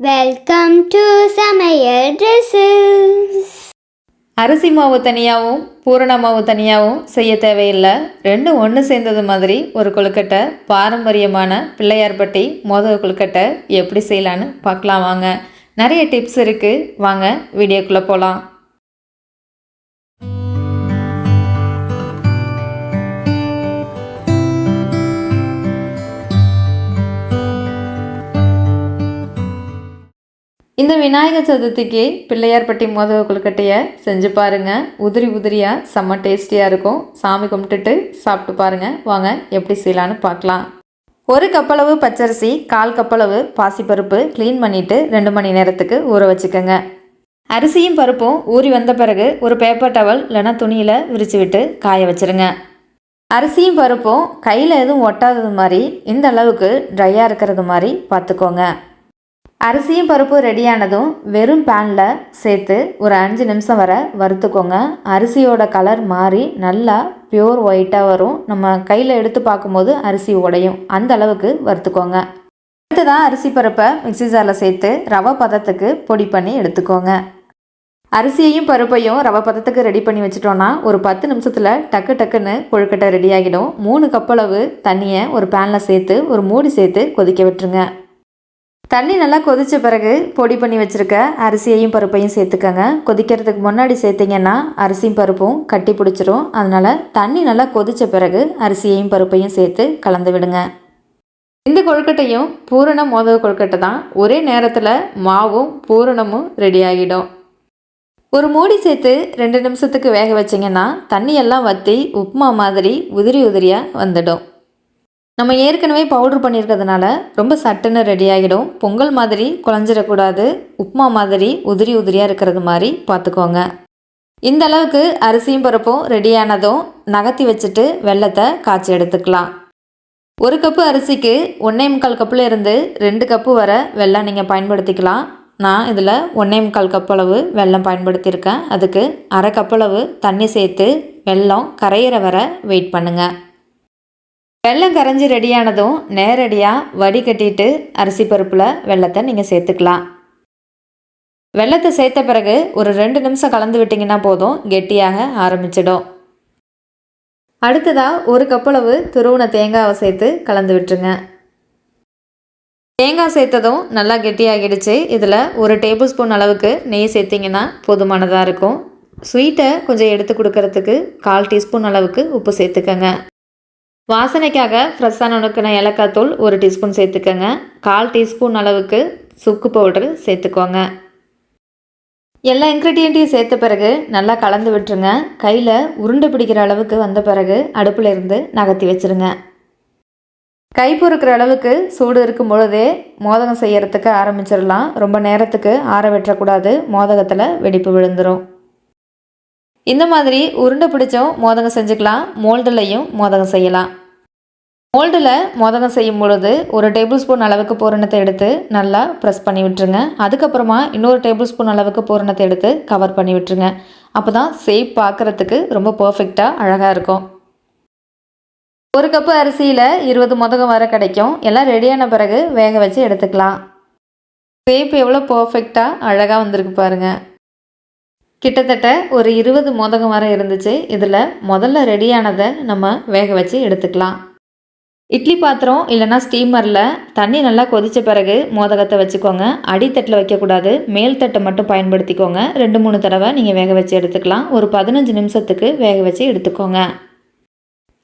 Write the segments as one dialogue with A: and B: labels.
A: Welcome to சமையல் dresses
B: அரிசி மாவு தனியாகவும் பூரண மாவு தனியாகவும் செய்ய தேவையில்லை. ரெண்டும் ஒன்று சேர்ந்தது மாதிரி ஒரு கொழுக்கட்டை பாரம்பரியமான பிள்ளையார்பட்டி மோதக கொழுக்கட்டை எப்படி செய்யலான்னு பார்க்கலாம் வாங்க. நிறைய டிப்ஸ் இருக்குது வாங்க வீடியோக்குள்ளே போகலாம் இந்த விநாயகர் சதுர்த்திக்கு பிள்ளையார்பட்டி மோதக கொழுக்கட்டையை செஞ்சு பாருங்க. உதிரி உதிரியாக செம்ம டேஸ்டியாக இருக்கும். சாமி கும்பிட்டுட்டு சாப்பிட்டு பாருங்க. வாங்க எப்படி செய்யலான்னு பார்க்கலாம். ஒரு கப்பளவு பச்சரிசி கால் கப்பளவு பாசிப்பருப்பு க்ளீன் பண்ணிவிட்டு ரெண்டு மணி நேரத்துக்கு ஊற வச்சுக்கோங்க. அரிசியும் பருப்பும் ஊறி வந்த பிறகு ஒரு பேப்பர் டவல் இல்லைன்னா துணியில் விரித்து விட்டு காய வச்சுருங்க. அரிசியும் பருப்பும் கையில் எதுவும் ஒட்டாதது மாதிரி இந்த அளவுக்கு ட்ரையாக இருக்கிறது மாதிரி பார்த்துக்கோங்க. அரிசியும் பருப்பும் ரெடியானதும் வெறும் பேனில் சேர்த்து ஒரு அஞ்சு நிமிஷம் வரை வறுத்துக்கோங்க. அரிசியோட கலர் மாறி நல்லா பியூர் ஒயிட்டாக வரும். நம்ம கையில் எடுத்து பார்க்கும்போது அரிசி உடையும். அந்த அளவுக்கு வறுத்துக்கோங்க. அடுத்ததான் அரிசி பருப்பை மிக்ஸி ஜாரில் சேர்த்து ரவை பதத்துக்கு பொடி பண்ணி எடுத்துக்கோங்க. அரிசியையும் பருப்பையும் ரவை பதத்துக்கு ரெடி பண்ணி வச்சிட்டோன்னா ஒரு பத்து நிமிஷத்தில் டக்கு டக்குன்னு கொழுக்கட்டை ரெடி ஆகிடும். மூணு கப்பளவு தண்ணியை ஒரு பேனில் சேர்த்து ஒரு மூடி சேர்த்து கொதிக்க விட்டுருங்க. தண்ணி நல்லா கொதித்த பிறகு பொடி பண்ணி வச்சுருக்க அரிசியையும் பருப்பையும் சேர்த்துக்கங்க. கொதிக்கிறதுக்கு முன்னாடி சேர்த்திங்கன்னா அரிசியும் பருப்பும் கட்டி பிடிச்சிரும். அதனால் தண்ணி நல்லா கொதித்த பிறகு அரிசியையும் பருப்பையும் சேர்த்து கலந்து விடுங்க. இந்த கொழுக்கட்டையும் பூரண மோதக கொழுக்கட்டை தான். ஒரே நேரத்தில் மாவும் பூரணமும் ரெடி ஆகிடும். ஒரு மூடி சேர்த்து ரெண்டு நிமிஷத்துக்கு வேக வச்சிங்கன்னா தண்ணியெல்லாம் வற்றி உப்புமா மாதிரி உதிரி உதிரியாக வந்துடும். நம்ம ஏற்கனவே பவுட்ரு பண்ணியிருக்கிறதுனால ரொம்ப சட்டுன்னு ரெடி ஆகிடும். பொங்கல் மாதிரி குழஞ்சிடக்கூடாது. உப்புமா மாதிரி உதிரி உதிரியாக இருக்கிறது மாதிரி பார்த்துக்கோங்க. இந்த அளவுக்கு அரிசியும் பருப்பும் ரெடியானதும் நகர்த்தி வச்சுட்டு வெள்ளத்தை காய்ச்சி எடுத்துக்கலாம். ஒரு கப்பு அரிசிக்கு ஒன்றே முக்கால் கப்பில் இருந்து ரெண்டு கப்பு வர வெள்ளம் நீங்கள் பயன்படுத்திக்கலாம். நான் இதில் ஒன்றே முக்கால் கப்பளவு வெள்ளம் பயன்படுத்தியிருக்கேன். அதுக்கு அரை கப்பளவு தண்ணி சேர்த்து வெல்லம் கரையிற வர வெயிட் பண்ணுங்கள் வெல்லம் கரைஞ்சி ரெடியானதும் நேரடியாக வடிகட்டிட்டு அரிசி பருப்பில் வெள்ளத்தை நீங்கள் சேர்த்துக்கலாம். வெள்ளத்தை சேர்த்த பிறகு ஒரு ரெண்டு நிமிஷம் கலந்து விட்டிங்கன்னா போதும் கெட்டியாக ஆரம்பிச்சிடும். அடுத்ததாக ஒரு கப்பளவு துருவன தேங்காவை சேர்த்து கலந்து விட்டுருங்க. தேங்காய் சேர்த்ததும் நல்லா கெட்டியாகிடுச்சு. இதில் ஒரு டேபிள் ஸ்பூன் அளவுக்கு நெய் சேர்த்திங்கன்னா போதுமானதாக இருக்கும். ஸ்வீட்டை கொஞ்சம் எடுத்து கொடுக்கறதுக்கு கால் டீஸ்பூன் அளவுக்கு உப்பு சேர்த்துக்கங்க. வாசனைக்காக ஃப்ரெஷ்ஷாக நுணுக்கின ஏலக்காய் தூள் ஒரு டீஸ்பூன் சேர்த்துக்கோங்க. கால் டீஸ்பூன் அளவுக்கு சுக்கு பவுடர் சேர்த்துக்கோங்க. எல்லா இன்க்ரீடியண்ட்டையும் சேர்த்த பிறகு நல்லா கலந்து விட்டுருங்க. கையில் உருண்டு பிடிக்கிற அளவுக்கு வந்த பிறகு அடுப்பில் இருந்து நகர்த்தி வச்சுருங்க. கை பொறுக்கிற அளவுக்கு சூடு இருக்கும் பொழுதே மோதகம் செய்யறதுக்கு ஆரம்பிச்சிடலாம். ரொம்ப நேரத்துக்கு ஆற வெட்டக்கூடாது. மோதகத்தில் வெடிப்பு விழுந்துடும் இந்த மாதிரி உருண்டை பிடிச்சும் மோதகம் செஞ்சுக்கலாம் மோல்டுலையும் மோதகம் செய்யலாம். மோல்டில் மோதகம் செய்யும் பொழுது ஒரு டேபிள் ஸ்பூன் அளவுக்கு பூரணத்தை எடுத்து நல்லா ப்ரெஸ் பண்ணி விட்டுருங்க. அதுக்கப்புறமா இன்னொரு டேபிள் ஸ்பூன் அளவுக்கு பூரணத்தை எடுத்து கவர் பண்ணி விட்டுருங்க. அப்போ தான் சேப் பார்க்குறதுக்கு ரொம்ப பர்ஃபெக்டாக அழகாக இருக்கும். ஒரு கப்பு அரிசியில் இருபது மோதகம் வர கிடைக்கும். எல்லாம் ரெடியான பிறகு வேக வச்சு எடுத்துக்கலாம். சேப் எவ்வளோ பர்ஃபெக்டாக அழகாக வந்திருக்கு பாருங்கள் கிட்டத்தட்ட ஒரு இருபது மோதகம் வரை இருந்துச்சு. இதில் முதல்ல ரெடியானதை நம்ம வேக வச்சு எடுத்துக்கலாம். இட்லி பாத்திரம் இல்லைனா ஸ்டீமரில் தண்ணி நல்லா கொதித்த பிறகு மோதகத்தை வச்சுக்கோங்க. அடித்தட்டில் வைக்கக்கூடாது. மேல் தட்டை மட்டும் பயன்படுத்திக்கோங்க. ரெண்டு மூணு தடவை நீங்கள் வேக வச்சு எடுத்துக்கலாம். ஒரு பதினஞ்சு நிமிஷத்துக்கு வேக வச்சு எடுத்துக்கோங்க.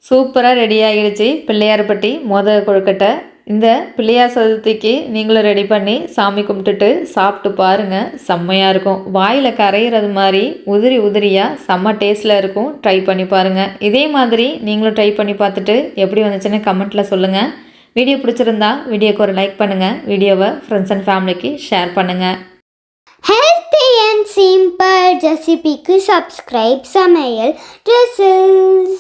B: சூப்பராக ரெடி ஆகிடுச்சு பிள்ளையார்பட்டி மோதக கொழுக்கட்டை. இந்த பிள்ளையார் சதுர்த்திக்கு நீங்களும் ரெடி பண்ணி சாமி கும்பிட்டுட்டு சாப்பிட்டு பாருங்கள் செம்மையாக இருக்கும். வாயில் கரையிறது மாதிரி உதிரி உதிரியாக செம்ம டேஸ்ட்டில் இருக்கும். ட்ரை பண்ணி பாருங்கள் இதே மாதிரி நீங்களும் ட்ரை பண்ணி பார்த்துட்டு எப்படி வந்துச்சுன்னு கமெண்ட்டில் சொல்லுங்கள் வீடியோ பிடிச்சிருந்தா வீடியோக்கு ஒரு லைக் பண்ணுங்கள் வீடியோவை ஃப்ரெண்ட்ஸ் அண்ட் ஃபேமிலிக்கு ஷேர் பண்ணுங்கள்
A: ஹெல்த்தி அண்ட் சிம்பிள் ரெசிபிக்கு சப்ஸ்கிரைப் சமையல் ட்ரெஸ்ஸஸ்